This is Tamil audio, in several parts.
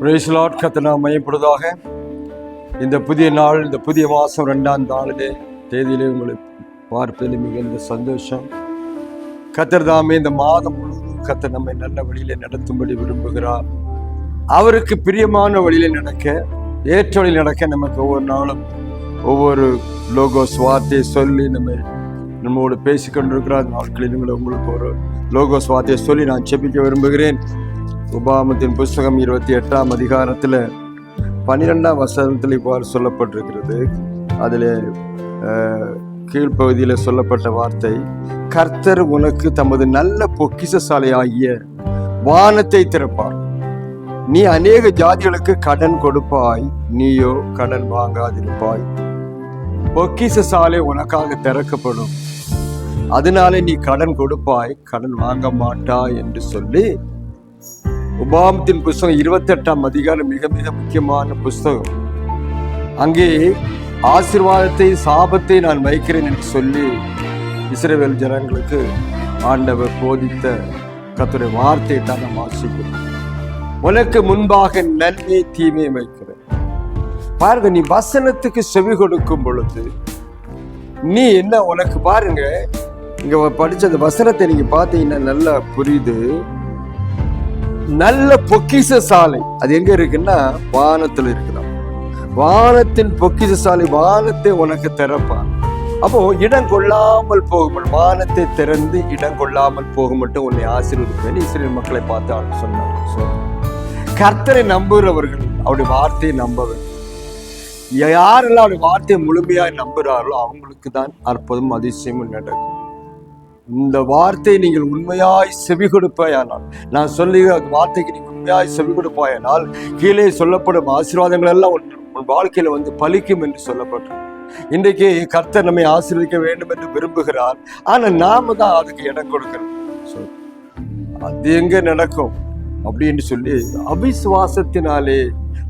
பிரேசலாட் கத்தனா மையப்படுவதாக இந்த புதிய நாள் இந்த புதிய மாதம் ரெண்டாம் நாளிலே தேதியிலே உங்களை பார்ப்பதில் மிகுந்த சந்தோஷம். கத்தர் தாமே இந்த மாதம் முழுவதும் கத்தர் நம்மை நல்ல வழியிலே நடத்தும்படி விரும்புகிறார். அவருக்கு பிரியமான வழியிலே நடக்க ஏற்ற வழியில் நடக்க நமக்கு ஒவ்வொரு நாளும் ஒவ்வொரு லோகோஸ் வார்த்தையை சொல்லி நம்ம நம்மோடு பேசி நாட்களில் உங்களை உங்களுக்கு ஒரு லோகோஸ் வார்த்தையை சொல்லி நான் செபிக்க விரும்புகிறேன். உபாமத்தின் புஸ்தகம் இருபத்தி எட்டாம் அதிகாரத்தில் பன்னிரெண்டாம் வசனத்தில் இவ்வாறு சொல்லப்பட்டிருக்கிறது. அதில் கீழ்ப்பகுதியில் சொல்லப்பட்ட வார்த்தை கர்த்தர் உனக்கு தமது நல்ல பொக்கிஷசாலை ஆகிய வானத்தை திறப்பார். நீ அநேக ஜாதிகளுக்கு கடன் கொடுப்பாய் நீயோ கடன் வாங்காதிருப்பாய். பொக்கிஷ சாலை உனக்காக திறக்கப்படும். அதனாலே நீ கடன் கொடுப்பாய் கடன் வாங்க மாட்டாய் என்று சொல்லி உபாமத்தின் புஸ்தகம் இருபத்தி எட்டாம் அதிகாரம் மிக மிக முக்கியமான புஸ்தகம். அங்கே ஆசிர்வாதத்தை சாபத்தை நான் வைக்கிறேன் என்று சொல்லி இஸ்ரேவேல் ஜனங்களுக்கு ஆண்டவர் போதித்த கத்துடைய வார்த்தையை தான் நாம் வாசிக்கிறோம். உனக்கு முன்பாக நன்மை தீமை வைக்கிறேன். பாருங்க நீ வசனத்துக்கு செவி கொடுக்கும் பொழுது நீ என்ன உனக்கு பாருங்க இங்க படிச்ச அந்த வசனத்தை நீங்க பார்த்தீங்கன்னா நல்லா புரியுது. நல்ல பொக்கிஷ சாலை. அது எங்க இருக்குன்னா வானத்துல இருக்குதாம் வானத்தின் பொக்கிச சாலை வானத்தை உனக்கு திறப்பான். அப்போ இடம் கொள்ளாமல் போகும் வானத்தை திறந்து இடம் கொள்ளாமல் போக மட்டும் உன்னை ஆசீர்வதிப்பேன் இஸ்ரேல் மக்களை பார்த்து ஆண்டு சொன்னார் கர்த்தரை நம்புகிறவர்கள் அவருடைய வார்த்தையை நம்ப வேண்டும் யாரெல்லாம் அவருடைய வார்த்தையை முழுமையாக நம்புகிறார்களோ அவங்களுக்கு தான் அற்புதம் அதிசயமும் நடக்கும். இந்த வார்த்தையை நீங்கள் உண்மையாய் செவி கொடுப்பாயானால் நான் சொல்லி அந்த வார்த்தைக்கு நீங்கள் உண்மையாய் செவி கொடுப்பாயானால் கீழே சொல்லப்படும் ஆசீர்வாதங்கள் எல்லாம் உன் உன் வந்து பலிக்கும் என்று சொல்லப்பட்டது இன்றைக்கு கர்த்தர் நம்மை ஆசீர்வதிக்க வேண்டும் என்று விரும்புகிறார். ஆனால் நாம தான் அதுக்கு இடம் கொடுக்கணும். அது எங்க நடக்கும் அப்படின்னு சொல்லி அவிசுவாசத்தினாலே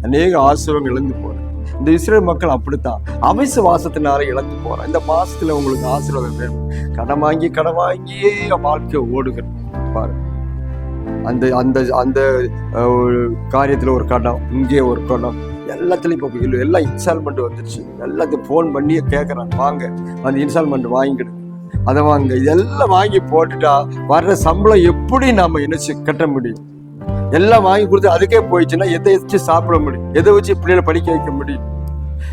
அநேக ஆசீர்வாதங்கள் இழந்து போறேன் இந்த இஸ்ரேல் மக்கள் அப்படித்தான். அவிசுவாசத்தினால இழந்து போறேன் இந்த மாசத்துல உங்களுக்கு ஆசீர்வாதம் வேணும். கடன் வாங்கி கடன் வாங்கியே வாழ்க்கை ஓடுகிறது. பாருங்க அந்த அந்த அந்த ஒரு காரியத்துல ஒரு கடன் இங்கே ஒரு கடன். எல்லாத்துலயும் இப்போ இல்லை எல்லாம் இன்ஸ்டால்மெண்ட் வந்துருச்சு. எல்லாத்தையும் ஃபோன் பண்ணி கேட்குறாங்க வாங்க. அந்த இன்ஸ்டால்மெண்ட் வாங்கிக்கிடு அதை வாங்க. இதெல்லாம் வாங்கி போட்டுட்டா வர்ற சம்பளம் எப்படி நாம இணைச்சு கட்ட முடியும்? எல்லாம் வாங்கி கொடுத்து அதுக்கே போயிடுச்சுன்னா எதை வச்சு சாப்பிட முடியும்? எதை வச்சு பிள்ளைகளை படிக்க வைக்க முடியும்?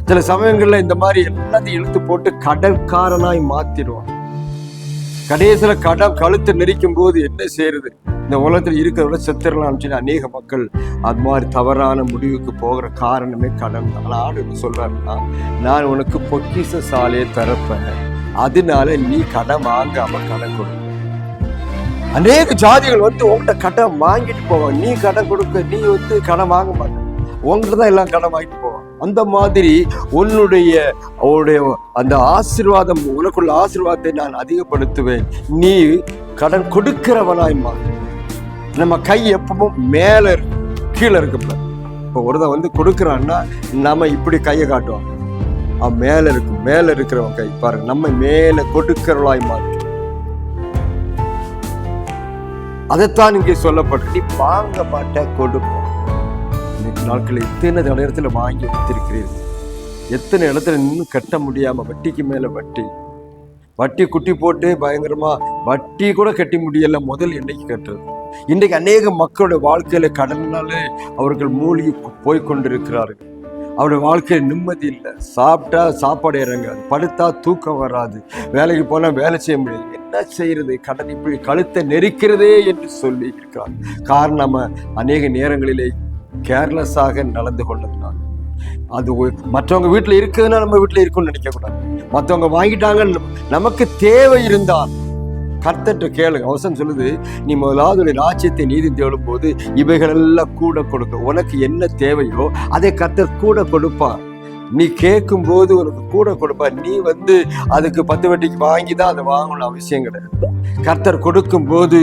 சில சமயங்கள்ல இந்த மாதிரி எல்லாத்தையும் இழுத்து போட்டு கடற்காரனாய் மாத்திடுவான். கடைசியில் கடன் கழுத்து நெரிக்கும் போது என்ன செய்யறது? இந்த உலகத்தில் இருக்கிறவங்க செத்துடலாம்னு சொல்லி அநேக மக்கள் அது மாதிரி தவறான முடிவுக்கு போகிற காரணமே கடன் தான். ஆடு என்ன சொல்றாருன்னா நான் உனக்கு பொக்கிஷ சாலையை தரப்பேன் அதனால நீ கடன் வாங்காம கடன் கொடு. அநேக ஜாதிகள் வந்து உங்கள்கிட்ட கடன் வாங்கிட்டு போவாங்க. நீ கடன் கொடுக்க நீ வந்து கடன் வாங்க மாட்ட. உங்கள்கிட்ட தான் எல்லாம் கடன் வாங்கிட்டு போவாங்க. அந்த மாதிரி உன்னுடைய அவருடைய அந்த ஆசீர்வாதம் உனக்குள்ள ஆசிர்வாதத்தை நான் அதிகப்படுத்துவேன். நீ கடன் கொடுக்கிறவனாய் மாறு. நம்ம கை எப்பவும் மேலே இருக்கும் கீழே இருக்கு இப்போ ஒருத்தன் வந்து கொடுக்குறான்னா நம்ம இப்படி கையை காட்டுவோம் அவன் மேலே இருக்கும் மேலே இருக்கிறவன் கை. பாருங்க நம்ம மேலே கொடுக்கிறவளாய் மாறு. அதைத்தான் இங்கே சொல்லப்பட்டு நீ வாங்க மாட்ட கொடுப்போம் இன்னைக்கு நாட்களை எத்தனை இடத்துல வாங்கி வைத்திருக்கிறீர்கள் எத்தனை இடத்துல இன்னும் கட்ட முடியாமல் வட்டிக்கு மேலே வட்டி. வட்டி குட்டி போட்டு பயங்கரமாக வட்டி கூட கட்டி முடியலை முதல் என்னைக்கு கட்டுறது இன்றைக்கு அநேக மக்களுடைய வாழ்க்கையில் கடனாலே அவர்கள் மூழ்கி போய் கொண்டிருக்கிறார்கள். அவருடைய வாழ்க்கையில் நிம்மதி இல்லை. சாப்பிட்டா சாப்பாடு இறங்காது படுத்தா தூக்கம் வராது வேலைக்கு போனால் வேலை செய்ய முடியாது. என்ன செய்யறது கடன் இப்படி கழுத்தை நெரிக்கிறதே என்று சொல்லி இருக்கிறார். காரணம் நம்ம அநேக நேரங்களிலே கேர்லெஸ்ஸாக நடந்து கொண்டதுனால் அது மற்றவங்க வீட்டில் இருக்குதுன்னா நம்ம வீட்டில் இருக்கும்னு நினைக்கக்கூடாது. மற்றவங்க வாங்கிட்டாங்க நமக்கு தேவை இருந்தால் கர்த்தட்ட கேளுங்க. அவசரம் சொல்லுது நீ முதலாவது ஒரு ராஜ்யத்தை நீதி தேடும் போது இவைகளெல்லாம் கூட கொடுக்க. உனக்கு என்ன தேவையோ அதை கர்த்தர் கூட கொடுப்பார். நீ கேட்கும் போது உனக்கு கூட கொடுப்பார் நீ வந்து அதுக்கு பத்து வட்டிக்கு வாங்கி தான் அதை வாங்கணும் அவசியம் கிடையாது. கர்த்தர் கொடுக்கும் போது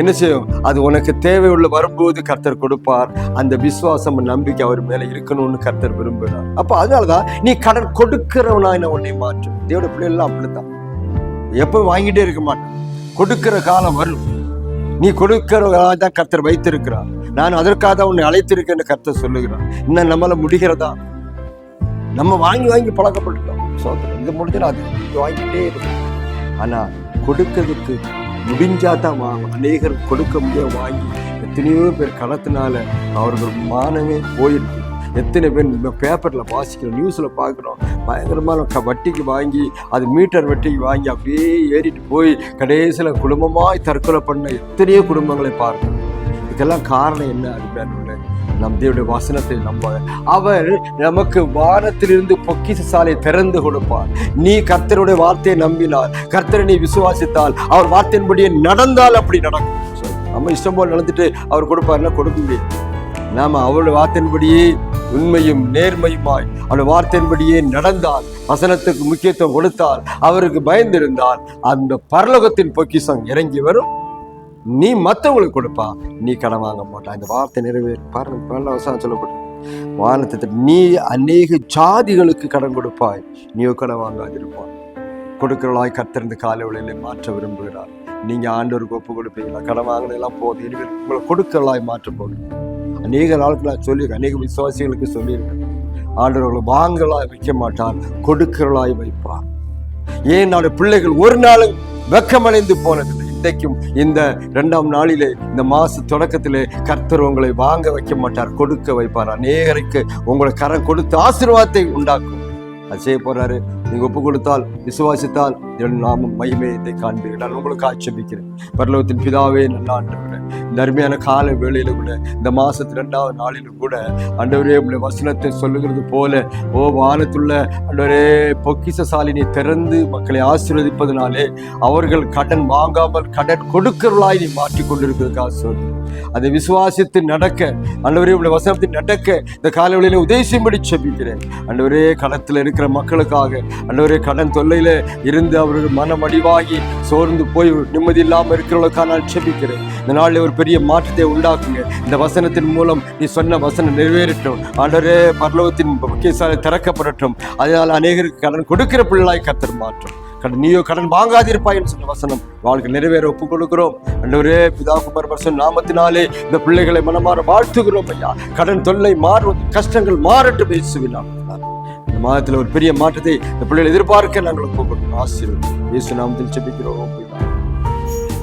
என்ன செய்யும்? அது உனக்கு தேவையுள்ள வரும்போது கர்த்தர் கொடுப்பார். அந்த விசுவாசம் நம்பிக்கை அவர் மேலே இருக்கணும்னு கர்த்தர் விரும்புகிறார். அப்போ அதனாலதான் நீ கடன் கொடுக்கிறவனா நான் உன்னை மாற்றும் தேவட பிள்ளைகள்லாம் அப்படித்தான். எப்போ வாங்கிட்டே இருக்க மாட்டேன். கொடுக்கிற காலம் வரும். நீ கொடுக்கிறவர்களாக தான் கர்த்தர் வைத்திருக்கிறார். நான் அதற்காக தான் உன்னை அழைத்திருக்கேன்னு கர்த்தர் சொல்லுகிறார். இன்னும் நம்மளால் முடிகிறதா? நம்ம வாங்கி வாங்கி பழக்கப்பட்டுட்டோம். சோதனை. இது முடிஞ்சா அது வாங்கிட்டே இருக்கும் ஆனா கொடுக்கறதுக்கு முடிஞ்சா தான் அநேகர் கொடுக்க முடிய வாங்கி எத்தனையோ பேர் கடத்தினால அவர்கள் மானமே போயிருக்கு. எத்தனை பேர் நம்ம பேப்பரில் வாசிக்கிறோம் நியூஸில் பார்க்குறோம் பயங்கரமான க வட்டிக்கு வாங்கி அது மீட்டர் வட்டிக்கு வாங்கி அப்படியே ஏறிட்டு போய் கடைசியில் குடும்பமாய் தற்கொலை பண்ண எத்தனையோ குடும்பங்களை பார்க்கணும் இதுக்கெல்லாம் காரணம் என்ன அப்படின்னு நம் தேவனுடைய வசனத்தை நம்ப அவர் நமக்கு வானத்திலிருந்து பொக்கிஷ சாலை திறந்து கொடுப்பார். நீ கர்த்தருடைய வார்த்தையை நம்பினால் கர்த்தரை நீ விசுவாசித்தால் அவர் வார்த்தையின்படியே நடந்தால் அப்படி நடக்கும். நம்ம இஷ்டம் போல் நடந்துட்டு அவர் கொடுப்பாருன்னா கொடுக்க முடியாது நாம அவருடைய வார்த்தையின்படியே உண்மையும் நேர்மையுமாய் அவருடைய வார்த்தையின்படியே நடந்தால் வசனத்துக்கு முக்கியத்துவம் கொடுத்தால் அவருக்கு பயந்திருந்தால் அந்த பரலோகத்தின் பொக்கிஷம் இறங்கி வரும். நீ மற்றவங்களுக்கு கொடுப்பா. நீ கடன் வாங்க மாட்டா. இந்த வார்த்தை நிறைவேறும் பாருங்க பல வசனம் சொல்லப்பட்டு. வானத்தை நீ அநேக ஜாதிகளுக்கு கடன் கொடுப்பாய். நீயோ கடன் வாங்காதிருப்பாய். கொடுக்கிறவளாய் கத்திருந்து காலை வேளையிலே மாற்ற விரும்புகிறார். நீங்க ஆண்டவருக்கு ஒப்பு கொடுப்பீங்களா? கடன் வாங்கினதெல்லாம் போதும். இனிமேல் உங்களை கொடுக்கிறவளாய் மாற்ற போகிறேன் அநேக நாட்கள் நான் சொல்லியிருக்கேன். அநேக விசுவாசிகளுக்கு சொல்லியிருக்கேன். ஆண்டவர்களை வாங்கலாய் வைக்க மாட்டார். கொடுக்கிறவளாய் வைப்பார். ஏன்? நான் பிள்ளைகள் ஒரு நாளும் வெக்கமடைந்து போனதில்லை. இன்றைக்கும் இந்த இரண்டாம் நாளிலே இந்த மாச தொடக்கத்திலே கர்த்தர் உங்களை வாங்க வைக்க மாட்டார் கொடுக்க வைப்பார். அநேகருக்கு உங்களை கரம் கொடுத்து ஆசீர்வாதத்தை உண்டாக்கும். அது செய்ய போறாரு. நீங்க ஒப்பு கொடுத்தால் விசுவாசித்தால் என் நாமும் மகிமையத்தை காண்பீர்கள். நான் உங்களுக்கு ஆட்சேபிக்கிறேன். பரலோகத்தின் பிதாவே நல்லா ஆண்டவரே இந்த அருமையான கால வேளையில கூட இந்த மாசத்து ரெண்டாவது நாளிலும் கூட ஆண்டவரே உங்களுடைய வசனத்தை சொல்லுகிறது போல ஓ வானத்துள்ள ஆண்டவரே பொக்கிசசாலினை திறந்து மக்களை ஆசீர்வதிப்பதனாலே அவர்கள் கடன் வாங்காமல் கடன் கொடுக்கிறவர்களாய் நீ மாற்றிக் கொண்டிருக்கிறதுக்காக சொல்லு அதை விசுவாசித்து நடக்க ஆண்டவரே உங்களுடைய வசனத்தை நடக்க இந்த காலவெளியில உதேசியம்படி செபிக்கிறேன் ஆண்டவரே களத்தில் இருக்கிற மக்களுக்காக அன்றவரே கடன் தொல்லையில் இருந்து அவர்கள் மனம் அடிவாகி சோர்ந்து போய் நிம்மதி இல்லாமல் இருக்கிறவர்களுக்காக நான் செபிக்கிறேன். இந்த நாளில் ஒரு பெரிய மாற்றத்தை உண்டாக்குங்க. இந்த வசனத்தின் மூலம் நீ சொன்ன வசனம் நிறைவேறட்டும். ஆண்டவரே பரலோகத்தின் முக்கியசாலை திறக்கப்படட்டும். அதனால் அநேகருக்கு கடன் கொடுக்கிற பிள்ளையாய் கத்தர் மாற்றும். கடன் நீயோ கடன் வாங்காதிருப்பாய் சொன்ன வசனம். வாழ்க்கை நிறைவேற ஒப்புக் கொடுக்கிறோம். அண்டவரே பிதா குமார் பரசன் நாமத்தினாலே இந்த பிள்ளைகளை மனமாற வாழ்த்துகிறோம் ஐயா. கடன் தொல்லை மாறுவது கஷ்டங்கள் மாறட்டும் பேசுவினா மாதத்தில் ஒரு பெரிய மாற்றத்தை இந்த பிள்ளைகள் எதிர்பார்க்க நாங்கள் ஒப்புக் ஆசீர்வதி இயேசு நாமத்தில் செபிக்கிறோம்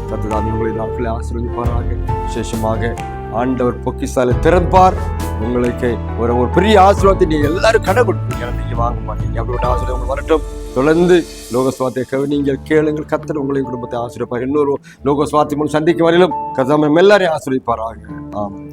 கத்ததாமி உங்களை நாட்களை ஆசீர்வதிப்பாராக. விசேஷமாக ஆண்டவர் பொக்கிசாலை திறப்பார். உங்களுக்கு ஒரு ஒரு பெரிய ஆசீர்வாதத்தை நீங்கள் எல்லாரும் கடை கொடுப்பீங்க. நீங்கள் வாங்க மாட்டீங்க. அப்படிப்பட்ட ஆசீர்வாதம் உங்களுக்கு வரட்டும். தொடர்ந்து லோகஸ்வாத்தை நீங்கள் கேளுங்கள். கத்தர் உங்களை குடும்பத்தை ஆசீர்வதிப்பார். இன்னொரு லோகஸ்வாத்தி மூலம் சந்திக்கும் வரையிலும் கதாமம் எல்லாரையும் ஆசீர்வதிப்பாராக. ஆமாம்